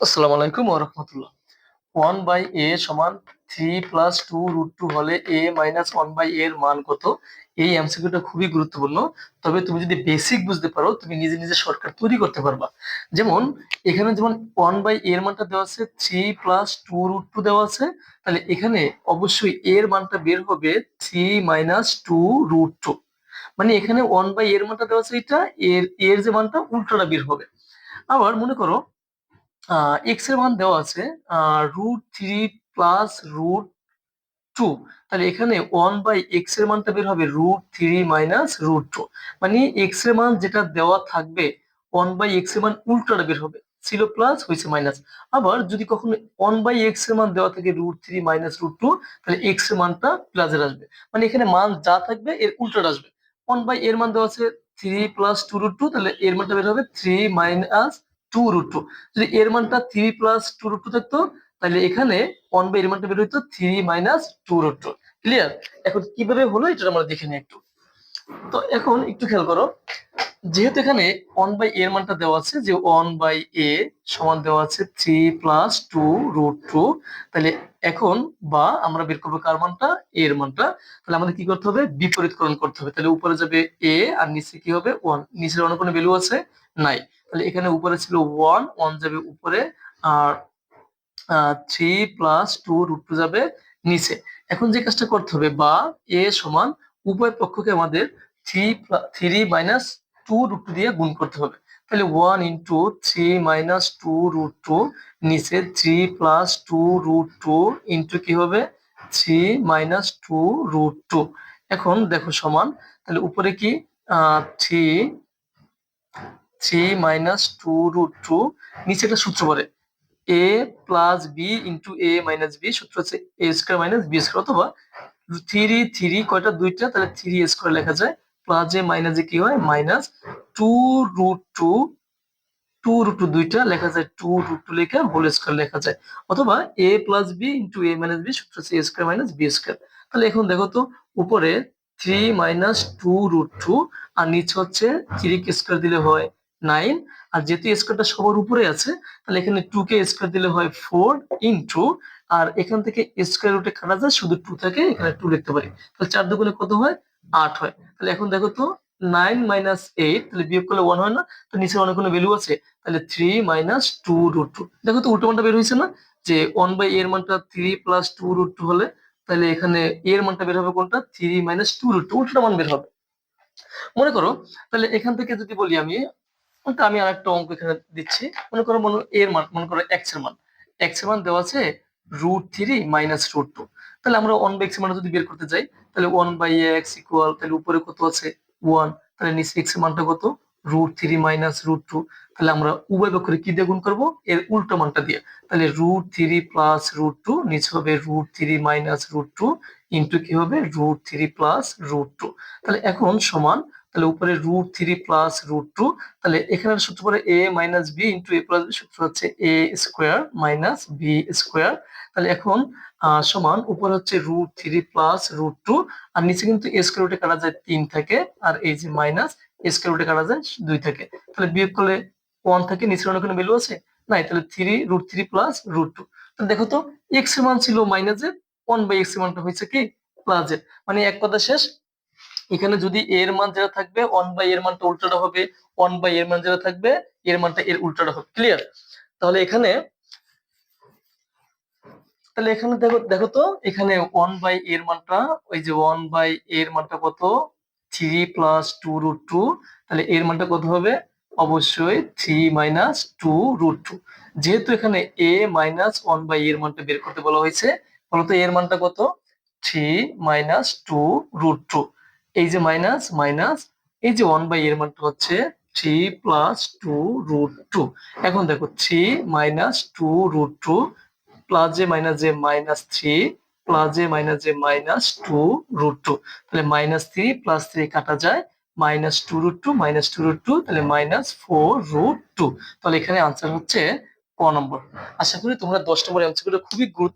আসসালামু আলাইকুম রহমতুল্লাহ। One by এ সমান three plus two root two হলে এ মাইনাস ওয়ান বাই এর মান কত? এই এমসিকিউটা খুবই গুরুত্বপূর্ণ। তবে তুমি যদি বেসিক বুঝতে পারো, তুমি নিজে নিজে শর্টকাট তৈরি করতে পারবা। যেমন, এখানে যেমন ওয়ান বাই এর মানটা দেওয়া আছে, three plus two root two দেওয়া আছে, তাহলে এখানে অবশ্যই এর মানটা বের হবে three minus two root two. মানে এখানে ওয়ান বাই এর মানটা দেওয়া আছে এটা এর এর যে মানটা, উল্টোটা বের হবে। আবার মনে করো এক্সের মান দেওয়া আছে root three plus root two তাহলে এখানে ওয়ান বাই এক্সের মানটা বের হবে root three minus root two মানে এক্সের মান যেটা দেওয়া থাকবে ওয়ান বাই এক্সের মান উল্টোটা বের হবে। ছিল প্লাস হয়েছে মাইনাস আবার যদি কখনো ওয়ান বাই এক্সের মান দেওয়া থাকে root three minus root two তাহলে এক্সের মানটা প্লাসের আসবে। মানে এখানে মান যা থাকবে, এর উল্টোটা আসবে। ওয়ান বাই এর মান দেওয়া আছে three plus two root two তাহলে এর মানটা বের হবে three minus two root two যদি এর মানটা three plus two root two থাকতো, তাহলে এখানে ওয়ান বাই এর মানটা বের হইতো three minus two root two clear এখন কীভাবে হলো এটা আমরা দেখে নিই একটু। তো এখন একটু খেয়াল করো, যেহেতু এখানে ওয়ান বাই এর মানটা দেওয়া আছে, যে ওয়ান বাই এ সমান দেওয়া আছে three plus two root two তাহলে এখন বা আমরা বের করব কার মানটা? এর মানটা। তাহলে আমাদের কি করতে হবে? বিপরীতকরণ করতে হবে। তাহলে উপরে যাবে এ আর নিচে কি হবে? ওয়ান নিচের অন্য কোনো ভ্যালু আছে? নাই। তাহলে এখানে উপরে ছিল ওয়ান ওয়ান যাবে উপরে, আর three plus two root two যাবে নিচে। এখন যে কাজটা করতে হবে, বা এ সমান উভয় পক্ষকে আমাদের three three minus two root two দিয়ে গুণ করতে হবে। তাহলে one into three minus two root two নিচে three plus two root two into কি হবে? Three minus two root two এখন দেখো সমান, তাহলে উপরে কি? Three three minus two root two নিচে একটা সূত্র পড়ে। A plus B into A minus B সূত্র হচ্ছে A square minus B square অথবা থ্রি থ্রি কয়টা? দুইটা, তাহলে থ্রি স্কোয়ার লেখা যায়। প্লাস এ মাইনাস এ কি হয়? Minus two root two two root two দুইটা লেখা যায়। টু রুট টু লেখা হোল স্কোয়ার লেখা যায়। অথবা A plus B into A minus B সূত্র হচ্ছে A square minus B square তাহলে এখন দেখো তো, উপরে three minus two root two আর নিচে হচ্ছে থ্রি কে স্কোয়ার দিলে হয়। নাইন, আর যেহেতু স্কোয়ারটা সবার উপরে আছে, তাহলে এখানে টু কে স্কোয়ার দিলে হয় ফোর ইন্টু আর এখান থেকে স্কোয়ার রুটে কাটা যায়, শুধু টু থাকে, এখানে টু লিখতে পারি। তাহলে চার দুগুণে কত হয়? আট হয়। তাহলে এখন দেখো তো নাইন মাইনাস এইট তাহলে বিয়োগ করলে ওয়ান হয় না, তো নিচে অনেক কোনো ভ্যালু আছে, তাহলে three minus two root two দেখো তো উল্টো মানটা বের হয়েছে না, যে ওয়ান বাই এর মানটা three plus two root two হলে, তাহলে এখানে এর মানটা বের হবে কোনটা? Three minus two root two উল্টোটা মান বের হবে। মনে করো, তাহলে এখান থেকে যদি বলি আমি তো আমি আর একটা অঙ্ক এখানে দিচ্ছি। মনে করো মনে এর মান, মনে করো এক্সের মান। এক্সের মান দেওয়া আছে root three minus root two তাহলে আমরা ওয়ান বাই এক্সের মান যদি বের করতে যাই, তাহলে ওয়ান বাই এক্স ইকুয়াল তাহলে উপরে কত আছে? ওয়ান তাহলে নিচে এক্সের মানটা কত? Root three minus root two তাহলে আমরা উভয় পক্ষে কি দিয়ে গুণ করব? এর উল্টো মানটা দিয়ে। তাহলে root three plus root two নিচে হবে root three minus root two into কি হবে? Root three plus root two তাহলে এখন সমান তাহলে উপরে root three plus root two তাহলে এখানে সূত্র পরে A minus B into A plus সূত্র হচ্ছে A square minus B square তাহলে এখন সমান উপরে হচ্ছে root three plus root two আর নিচে কিন্তু এ স্কোয়ার রুটে কাটা যায় তিন থাকে, আর এই যে মাইনাস এ স্কোয়ার রুটে কাটা যায় দুই থাকে, তাহলে বিয়োগ করলে ওয়ান থাকে, নিচের অনেক কোনো ভ্যালু আছে, নাই, তাহলে three root three plus root two তাহলে দেখো তো এক্সের মান ছিল মাইনাসের ওয়ান বাই এক্সের মানটা হয়েছে কি? প্লাসের মানে এক কথা শেষ এখানে যদি এর মান যেটা থাকবে ওয়ান বাই এর মানটা উল্টাটা হবে ওয়ান বাই এর মান যেটা থাকবে, এর মানটা এর উল্টাটা হবে ক্লিয়ার তাহলে এখানে তাহলে এখানে দেখো দেখো তো, এখানে ওয়ান বাই এর মানটা, ওই যে ওয়ান বাই এর মানটা কত? Three plus two root two তাহলে এর মানটা কত হবে? অবশ্যই three minus two root two যেহেতু এখানে এ মাইনাস ওয়ান বাই এর মানটা বের করতে বলা হয়েছে বলতো এর মানটা কত? Three minus two root two এই যে মাইনাস মাইনাস এই যে ওয়ান বাই এর মানটা হচ্ছে three plus two root two এখন দেখো three minus two root two plus J minus J minus three plus J minus J minus two root two তাহলে মাইনাস থ্রি প্লাস থ্রি কাটা যায় minus two root two minus two root two তাহলে minus four root two তাহলে এখানে answer হচ্ছে ক নম্বর। আশা করি তোমরা দশ নম্বর অ্যান্সারগুলো খুবই গুরুত্ব